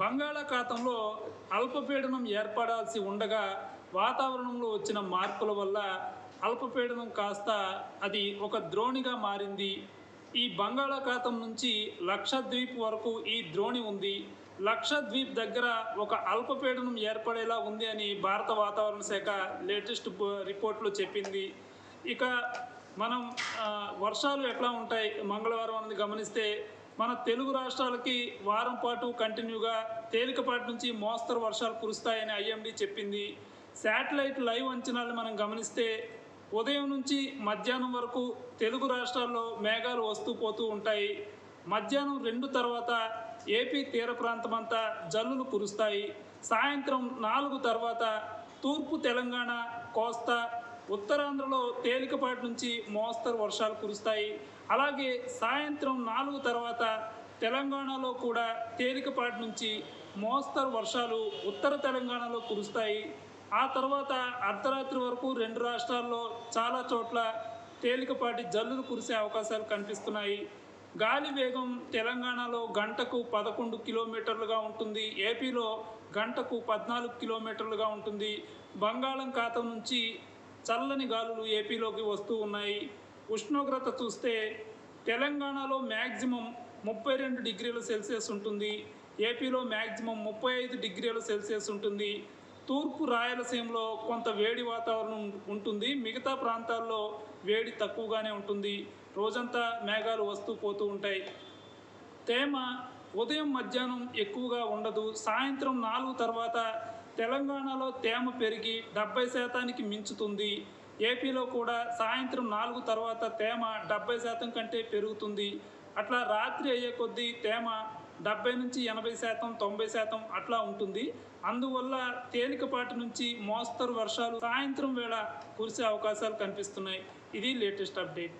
బంగాళాఖాతంలో అల్పపీడనం ఏర్పడాల్సి ఉండగా వాతావరణంలో వచ్చిన మార్పుల వల్ల అల్పపీడనం కాస్త అది ఒక ద్రోణిగా మారింది. ఈ బంగాళాఖాతం నుంచి లక్షద్వీప్ వరకు ఈ ద్రోణి ఉంది. లక్షద్వీప్ దగ్గర ఒక అల్పపీడనం ఏర్పడేలా ఉంది అని భారత వాతావరణ శాఖ లేటెస్ట్ రిపోర్ట్లో చెప్పింది. ఇక మనం వర్షాలు ఎట్లా ఉంటాయి మంగళవారం అనేది గమనిస్తే మన తెలుగు రాష్ట్రాలకి వారం పాటు కంటిన్యూగా తేలికపాటి నుంచి మోస్తరు వర్షాలు కురుస్తాయని ఐఎండి చెప్పింది. శాటిలైట్ లైవ్ అంచనాలు మనం గమనిస్తే ఉదయం నుంచి మధ్యాహ్నం వరకు తెలుగు రాష్ట్రాల్లో మేఘాలు వస్తూ పోతూ ఉంటాయి. మధ్యాహ్నం రెండు తర్వాత ఏపీ తీర ప్రాంతమంతా జల్లులు కురుస్తాయి. సాయంత్రం నాలుగు తర్వాత తూర్పు తెలంగాణ కోస్తా ఉత్తరాంధ్రలో తేలికపాటి నుంచి మోస్తరు వర్షాలు కురుస్తాయి. అలాగే సాయంత్రం నాలుగు తర్వాత తెలంగాణలో కూడా తేలికపాటి నుంచి మోస్తరు వర్షాలు ఉత్తర తెలంగాణలో కురుస్తాయి. ఆ తర్వాత అర్ధరాత్రి వరకు రెండు రాష్ట్రాల్లో చాలా చోట్ల తేలికపాటి జల్లులు కురిసే అవకాశాలు కనిపిస్తున్నాయి. గాలి వేగం తెలంగాణలో గంటకు పదకొండు కిలోమీటర్లుగా ఉంటుంది. ఏపీలో గంటకు పద్నాలుగు కిలోమీటర్లుగా ఉంటుంది. బంగాళాఖాతం నుంచి చల్లని గాలులు ఏపీలోకి వస్తూ ఉన్నాయి. ఉష్ణోగ్రత చూస్తే తెలంగాణలో మ్యాక్సిమం ముప్పై రెండు డిగ్రీల సెల్సియస్ ఉంటుంది. ఏపీలో మ్యాక్సిమం ముప్పై ఐదు డిగ్రీల సెల్సియస్ ఉంటుంది. తూర్పు రాయలసీమలో కొంత వేడి వాతావరణం ఉంటుంది. మిగతా ప్రాంతాల్లో వేడి తక్కువగానే ఉంటుంది. రోజంతా మేఘాలు వస్తూ పోతూ ఉంటాయి. తేమ ఉదయం మధ్యాహ్నం ఎక్కువగా ఉండదు. సాయంత్రం నాలుగు తర్వాత తెలంగాణలో తేమ పెరిగి డెబ్బై శాతానికి మించుతుంది. ఏపీలో కూడా సాయంత్రం నాలుగు తర్వాత తేమ డెబ్బై శాతం కంటే పెరుగుతుంది. అట్లా రాత్రి అయ్యే కొద్దీ తేమ డెబ్బై నుంచి ఎనభై శాతం తొంభై శాతం అట్లా ఉంటుంది. అందువల్ల తేలికపాటి నుంచి మోస్తరు వర్షాలు సాయంత్రం వేళ కురిసే అవకాశాలు కనిపిస్తున్నాయి. ఇది లేటెస్ట్ అప్డేట్.